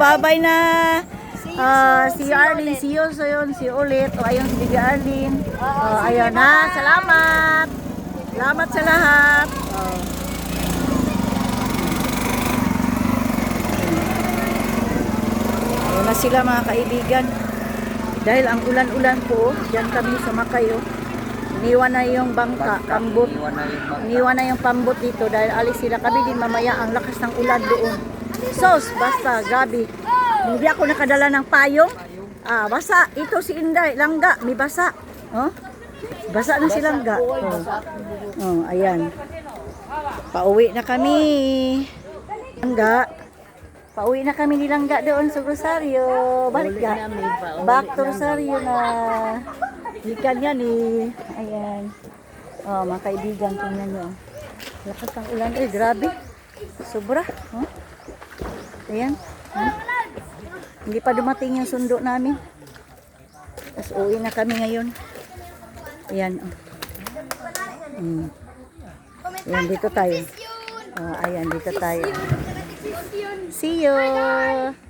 Babay na. Ah, si Arlene, see you soon, see you ulit. O ayun si Bibi Arlene. Oh, ayun ha, salamat. Salamat sa lahat. Oh. Ayun na sila mga kaibigan. Dahil ang ulan-ulan po, dyan kami sumakay oh. Iniwan na yung bangka, pambot. Iniwan na yung pambot dito dahil alis sila. Kami din mamaya ang lakas ng ulan doon. Sos, basta, grabe. Hindi ako nakadala ng payong. Ah, basa. Ito si Inday, langga, may basa. Oh? Basa na si langga. Oh. oh, ayan. Pauwi na kami. Langga. Pauwi na kami ni Langga doon sa Rosario. Balik ka. Back to Rosario na. Ikan yan eh. Ayan. Oh, mga kaibigan, tingnan nyo. Lakas ng ulan. Eh, grabe. Sobra. Oh. Ayan. Oh. Hindi pa dumating yung sundo namin. Tapos uwi na kami ngayon. Ayan. Oh. Mm. Ayan, dito tayo. Oh, ayan, dito tayo. See you!